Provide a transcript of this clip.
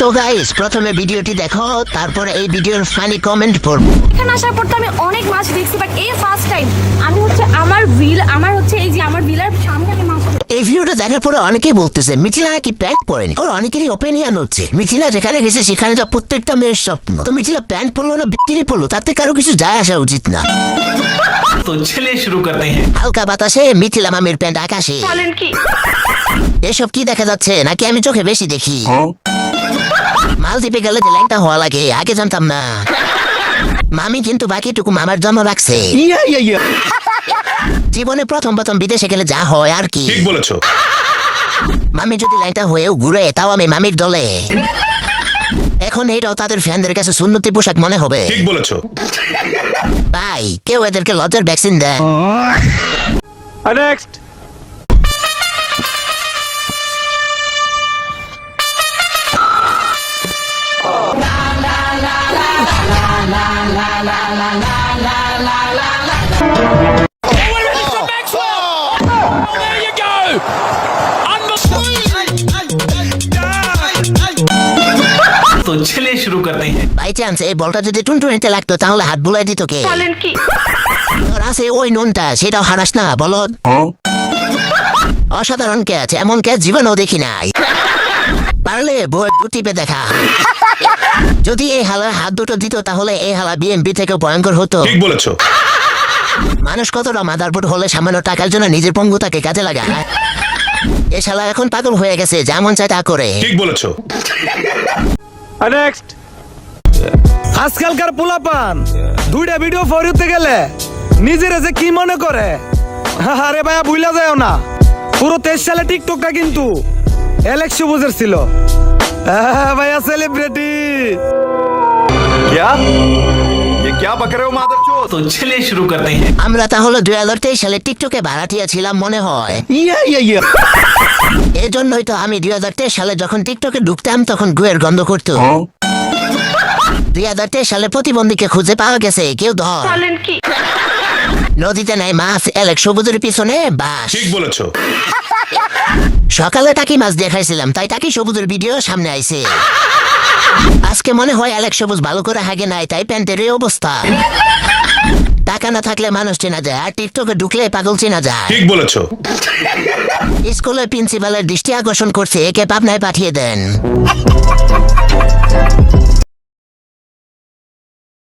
তো গাইস প্রথমে ভিডিওটি দেখো তারপর এই ভিডিওর ফানি কমেন্ট পড়ব। এখানে আসার পর তো আমি অনেক মাছ দেখছি বাট এই ফার্স্ট টাইম আমি হচ্ছে আমার বিল আমার হচ্ছে এই যে আমার বিলার সামনে আমি মাছ এই ভিডিওটা দেখার পরে অনেকেই বলতেছে মিথিলা নাকি প্যান্ট পরেনি ওর অনেকেরই ওপিনিয়ন হচ্ছে মিথিলা যেখানে গেছে সেখানে তো প্রত্যেকটা মেয়ের স্বপ্ন। তো মিথিলা প্যান্ট পরলো না বিক্রি পরলো তাতে কারও কিছু যায় আসা উচিত না। তো চলে শুরু করতে হ্যাঁ হালকা বাতাসে মিথিলা মামির প্যান্ট আকাশে। এসব কি দেখা যাচ্ছে নাকি আমি চোখে বেশি দেখি? হ্যাঁ। মালদ্বীপে গেলে যে ল্যাংটা হওয়া লাগে আগে জানতাম না। মামি কিন্তু বাকিটুকু মামার জন্য রাখছে। জীবনে প্রথম প্রথম বিদেশে গেলে যা হয় আর কি। ঠিক বলেছ। মামি যদি লাইনটা হয়েও ঘুরে তাও আমি মামির দলে। এখন এইটাও তাদের ফ্যানদের কাছে সুন্নতি পোশাক মনে হবে। ঠিক বলেছ। ভাই কেউ এদেরকে লজ্জার ভ্যাকসিন দেয়। নেক্সট। তো ছেলে এই যদি লাগতো হাত বুলাই কে? আছে ওই নুনটা সেটাও না হ্যাঁ? অসাধারণ ক্যাচ এমন ক্যাচ জীবনও দেখি নাই। পারলে বই টিপে দেখা। যদি এই হালা হাত দুটো দিত তাহলে এই হালা বিএমপি থেকে ভয়ঙ্কর হতো। ঠিক বলেছ। মানুষ কতটা মাদারবোর্ড হলে সামান্য টাকার জন্য নিজের পঙ্গুতাকে কাজে লাগায়? এ শালা এখন পাগল হয়ে গেছে যেমন চায় তা করে। ঠিক বলেছ। নেক্সট আজকালকার পোলাপান দুইটা ভিডিও ফরিতে গেলে নিজের যে কি মনে করে? আরে ভাইয়া ভুলা যায় না। পুরো তেইশ সালে টিকটকটা কিন্তু অ্যালেক্স সবুজের ছিল। ভাইয়া সেলিব্রিটি ক্যা দুই হাজার তেইশ সালে টিকটকে মনে হয়। তো আমি দুই হাজার সালে যখন টিকটকে ঢুকতাম তখন গন্ধ দুই হাজার তেইশ সালে প্রতিবন্ধীকে খুঁজে পাওয়া গেছে কেউ ধর। নদীতে নাই মাছ এলেক সবুজের পিছনে বাস। ঠিক বলেছ। সকালে টাকি মাছ দেখাইছিলাম তাই টাকি সবুজের ভিডিও সামনে আইছে। আজকে মনে হয় অ্যালেক সবুজ ভালো করে হাগে নাই তাই প্যান্টের অবস্থা। টাকা না থাকলে মানুষ চেনা যায় আর টিকটকে ঢুকলে পাগল চেনা যায়। ঠিক বলেছ। স্কুলের প্রিন্সিপালের দৃষ্টি আকর্ষণ করছে একে পাবনায় পাঠিয়ে দেন।